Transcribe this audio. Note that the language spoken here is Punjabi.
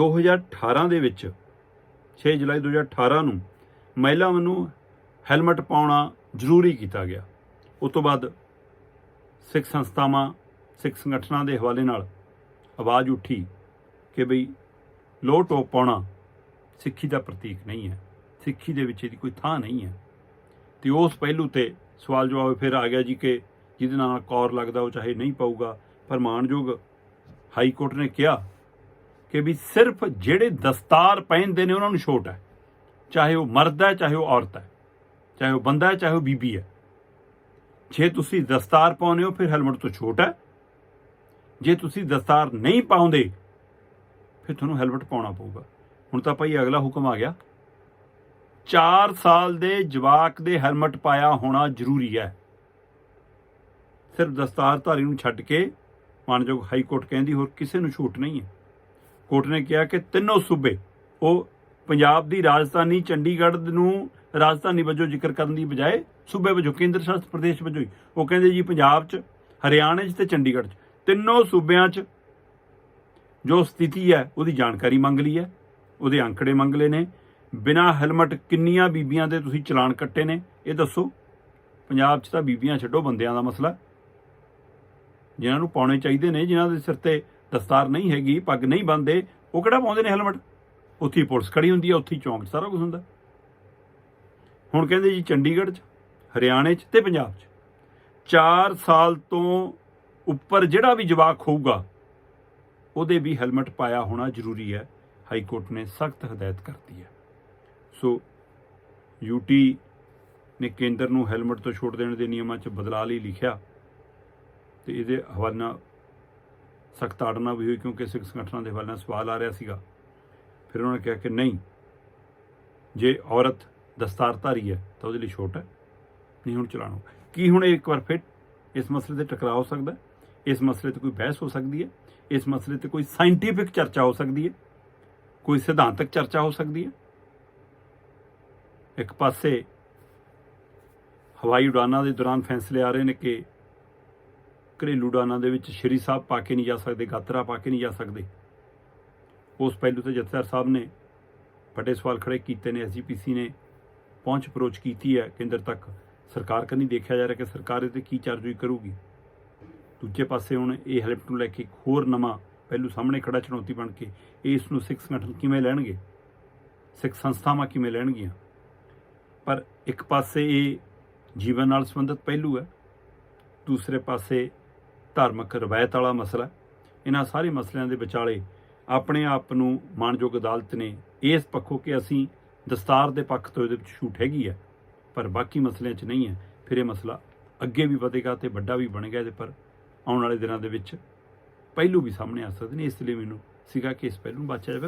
2018 ਦੇ ਵਿੱਚ 6 ਜੁਲਾਈ 2018 ਨੂੰ ਮਹਿਲਾਵਾਂ ਨੂੰ ਹੈਲਮਟ ਪਾਉਣਾ ਜ਼ਰੂਰੀ ਕੀਤਾ ਗਿਆ। ਉਸ ਤੋਂ ਬਾਅਦ ਸਿੱਖ ਸੰਸਥਾਵਾਂ, ਸਿੱਖ ਸੰਗਠਨਾਂ ਦੇ ਹਵਾਲੇ ਨਾਲ ਆਵਾਜ਼ ਉੱਠੀ ਕਿ ਬਈ ਲੋਹ ਟੋਪ ਪਾਉਣਾ ਸਿੱਖੀ ਦਾ ਪ੍ਰਤੀਕ ਨਹੀਂ ਹੈ। ਸਿੱਖੀ ਦੇ ਵਿੱਚ ਇਹਦੀ ਕੋਈ ਥਾਂ ਨਹੀਂ ਹੈ। ਤੇ ਉਸ ਪਹਿਲੂ ਤੇ ਸਵਾਲ ਜਵਾਬ ਫਿਰ ਆ ਗਿਆ ਜੀ ਕਿ ਜਿਹਦੇ ਨਾਲ ਕੌਰ ਲੱਗਦਾ ਉਹ ਚਾਹੇ ਨਹੀਂ ਪਾਊਗਾ। ਪਰ ਮਾਨਯੋਗ ਹਾਈ ਕੋਰਟ ਨੇ ਕਿਹਾ ਕਿ ਵੀ ਸਿਰਫ ਜਿਹੜੇ ਦਸਤਾਰ ਪਹਿਨਦੇ ਨੇ ਉਹਨਾਂ ਨੂੰ ਛੋਟ ਹੈ। ਚਾਹੇ ਉਹ ਮਰਦ ਹੈ, ਚਾਹੇ ਉਹ ਔਰਤ ਹੈ, ਚਾਹੇ ਉਹ ਬੰਦਾ ਹੈ, ਚਾਹੇ ਉਹ ਬੀਬੀ ਹੈ। ਜੇ ਤੁਸੀਂ ਦਸਤਾਰ ਪਾਉਂਦੇ ਹੋ, ਫਿਰ ਹੈਲਮਟ ਤੋਂ ਛੋਟ ਹੈ। ਜੇ ਤੁਸੀਂ ਦਸਤਾਰ ਨਹੀਂ ਪਾਉਂਦੇ, ਫਿਰ ਤੁਹਾਨੂੰ ਹੈਲਮਟ ਪਾਉਣਾ ਪਊਗਾ। ਹੁਣ ਤਾਂ ਭਾਈ ਅਗਲਾ ਹੁਕਮ ਆ ਗਿਆ। 4 ਸਾਲ ਦੇ ਜਵਾਕ ਦੇ ਹੈਲਮਟ ਪਾਇਆ ਹੋਣਾ ਜ਼ਰੂਰੀ ਹੈ। ਸਿਰਫ ਦਸਤਾਰਧਾਰੀ ਨੂੰ ਛੱਡ ਕੇ ਮਾਨਯੋਗ ਹਾਈ ਕੋਰਟ ਕਹਿੰਦੀ ਹੋਰ ਕਿਸੇ ਨੂੰ ਛੂਟ ਨਹੀਂ ਹੈ। ਕੋਰਟ ਨੇ ਕਿਹਾ ਕਿ ਤਿੰਨੋਂ ਸੂਬੇ ਉਹ ਪੰਜਾਬ ਦੀ ਰਾਜਧਾਨੀ, ਚੰਡੀਗੜ੍ਹ ਨੂੰ ਰਾਜਧਾਨੀ ਵਜੋਂ ਜ਼ਿਕਰ ਕਰਨ ਦੀ ਬਜਾਏ ਸੂਬੇ ਵਜੋਂ ਕੇਂਦਰ ਸ਼ਾਸਿਤ ਪ੍ਰਦੇਸ਼ ਵਜੋਂ ਹੀ। ਉਹ ਕਹਿੰਦੇ ਜੀ, ਪੰਜਾਬ 'ਚ, ਹਰਿਆਣੇ 'ਚ ਤੇ ਚੰਡੀਗੜ੍ਹ 'ਚ। ਤਿੰਨੋਂ ਸੂਬਿਆਂ 'ਚ ਜੋ ਸਥਿਤੀ ਹੈ, ਉਹਦੀ ਜਾਣਕਾਰੀ ਮੰਗ ਲਈ ਹੈ। ਉਹਦੇ ਅੰਕੜੇ ਮੰਗ ਲਏ ਨੇ। ਬਿਨਾ ਹੈਲਮਟ ਕਿੰਨੀਆਂ ਬੀਬੀਆਂ ਦੇ ਤੁਸੀਂ ਚਲਾਨ ਕੱਟੇ ਨੇ? ਇਹ ਦੱਸੋ। ਪੰਜਾਬ 'ਚ ਤਾਂ ਬੀਬੀਆਂ ਛੱਡੋ ਬੰਦਿਆਂ ਦਾ ਮਸਲਾ। ਜਿਨ੍ਹਾਂ ਨੂੰ ਪਾਉਣੇ ਚਾਹੀਦੇ ਨੇ, ਜਿਨ੍ਹਾਂ ਦੇ ਸਿਰ ਤੇ ਦਸਤਾਰ ਨਹੀਂ ਹੈਗੀ, ਪੱਗ ਨਹੀਂ ਬੰਨਦੇ, ਉਹ ਕਿਹੜਾ ਪਾਉਂਦੇ ਨੇ ਹੈਲਮਟ? ਉੱਥੇ ਪੁਲਿਸ ਖੜੀ ਹੁੰਦੀ ਹੈ ਉੱਥੇ ਚੌਂਕ 'ਚ ਸਾਰਾ ਕੁਝ ਹੁੰਦਾ। ਹੁਣ ਕਹਿੰਦੇ ਜੀ ਚੰਡੀਗੜ੍ਹ 'ਚ, ਹਰਿਆਣੇ 'ਚ ਤੇ ਪੰਜਾਬ 'ਚ। 4 ਸਾਲ ਤੋਂ ਉੱਪਰ ਜਿਹੜਾ ਵੀ ਜਵਾਕ ਹੋਊਗਾ, ਉਹਦੇ ਵੀ ਹੈਲਮਟ ਪਾਇਆ ਹੋਣਾ ਜ਼ਰੂਰੀ ਹੈ। ਹਾਈ ਕੋਰਟ ਨੇ ਸਖਤ ਹਦਾਇਤ ਕਰਤੀ ਹੈ। ਸੋ ਯੂਟੀ ਨੇ ਕੇਂਦਰ ਨੂੰ ਹੈਲਮਟ ਤੋਂ ਛੋਟ ਦੇਣ ਦੇ ਨਿਯਮਾਂ 'ਚ ਬਦਲਾਅ ਲਈ ਲਿਖਿਆ ਤੇ ਇਹਦੇ ਹਵਾਲੇ ਸਖਤ ਆੜਨਾ ਵੀ ਹੋਈ ਕਿਉਂਕਿ ਸਿੱਖ ਸੰਗਠਨਾਂ ਦੇ ਹਵਾਲੇ ਨਾਲ ਸਵਾਲ ਆ ਰਿਹਾ ਸੀਗਾ। ਫਿਰ ਉਹਨਾਂ ਨੇ ਕਿਹਾ ਕਿ ਨਹੀਂ, ਜੇ ਔਰਤ ਦਸਤਾਰਧਾਰੀ ਹੈ ਤਾਂ ਉਹਦੇ ਲਈ ਛੋਟ ਹੈ, ਨਹੀਂ ਹੁਣ ਚਲਾਣੋ ਕੀ ਹੁਣ ਇਹ ਇੱਕ ਵਾਰ ਫਿਰ ਇਸ ਮਸਲੇ ਤੇ ਟਕਰਾਅ ਹੋ ਸਕਦਾ ਇਸ ਮਸਲੇ ਤੇ ਕੋਈ ਬਹਿਸ ਹੋ ਸਕਦੀ ਹੈ? ਇਸ ਮਸਲੇ ਤੇ ਕੋਈ ਸਾਇੰਟੀਫਿਕ ਚਰਚਾ ਹੋ ਸਕਦੀ ਹੈ? ਕੋਈ ਸਿਧਾਂਤਕ ਚਰਚਾ ਹੋ ਸਕਦੀ ਹੈ? ਇੱਕ ਪਾਸੇ ਹਵਾਈ ਉਡਾਨਾਂ ਦੇ ਦੌਰਾਨ ਫੈਸਲੇ ਆ ਰਹੇ ਨੇ ਕਿ ਘਰੇਲੂ ਉਡਾਨਾਂ ਦੇ ਵਿੱਚ ਸ਼੍ਰੀ ਸਾਹਿਬ ਪਾ ਕੇ ਨਹੀਂ ਜਾ ਸਕਦੇ, ਗਾਤਰਾ ਪਾ ਕੇ ਨਹੀਂ ਜਾ ਸਕਦੇ। ਉਸ ਪਹਿਲੂ ਤੇ ਜਥੇਦਾਰ ਸਾਹਿਬ ਨੇ ਵੱਡੇ ਸਵਾਲ ਖੜੇ ਕੀਤੇ ਨੇ ਐਸਜੀਪੀਸੀ ਨੇ ਪਹੁੰਚ ਅਪਰੋਚ ਕੀਤੀ ਹੈ, ਕੇਂਦਰ ਤੱਕ। ਸਰਕਾਰ ਕੰਨੀ ਦੇਖਿਆ ਜਾ ਰਿਹਾ ਕਿ ਸਰਕਾਰ ਇਹਦੇ ਤੇ ਕੀ ਚਾਰਜੋਈ ਕਰੂਗੀ? ਦੂਜੇ ਪਾਸੇ ਹੁਣ ਇਹ ਹੈਲਪ ਨੂੰ ਲੈ ਕੇ ਇੱਕ ਹੋਰ ਨਵਾਂ ਪਹਿਲੂ ਸਾਹਮਣੇ ਖੜਾ ਚੁਣੌਤੀ ਬਣ ਕੇ, ਇਸ ਨੂੰ ਸਿੱਖ ਸੰਗਠਨ ਕਿਵੇਂ ਲੈਣਗੇ? ਸਿੱਖ ਸੰਸਥਾਵਾਂ ਕਿਵੇਂ ਲੈਣਗੀਆਂ? ਪਰ ਇੱਕ ਪਾਸੇ ਇਹ ਜੀਵਨ ਨਾਲ ਸੰਬੰਧਿਤ ਪਹਿਲੂ ਹੈ, ਦੂਸਰੇ ਪਾਸੇ ਧਾਰਮਿਕ ਰਵਾਇਤ ਵਾਲਾ ਮਸਲਾ ਇਹਨਾਂ ਸਾਰੇ ਮਸਲਿਆਂ ਦੇ ਵਿਚਾਲੇ ਆਪਣੇ ਆਪ ਨੂੰ ਮਾਨਯੋਗ ਅਦਾਲਤ ਨੇ ਇਸ ਪੱਖੋਂ ਕਿ ਅਸੀਂ ਦਸਤਾਰ ਦੇ ਪੱਖ ਤੋਂ ਇਹਦੇ ਵਿੱਚ ਛੂਟ ਹੈਗੀ ਹੈ, ਪਰ ਬਾਕੀ ਮਸਲਿਆਂ 'ਚ ਨਹੀਂ ਹੈ। ਫਿਰ ਇਹ ਮਸਲਾ ਅੱਗੇ ਵੀ ਵਧੇਗਾ ਤੇ ਵੱਡਾ ਵੀ ਬਣੇਗਾ ਇਹਦੇ ਪਰ ਆਉਣ ਵਾਲੇ ਦਿਨਾਂ ਦੇ ਵਿੱਚ। ਪਹਿਲੂ ਵੀ ਸਾਹਮਣੇ ਆ ਸਕਦੇ ਨੇ, ਇਸ ਲਈ ਮੈਨੂੰ ਸੀਗਾ ਕਿ ਇਸ ਪਹਿਲੂ ਨੂੰ ਬਚਿਆ ਜਾਵੇ।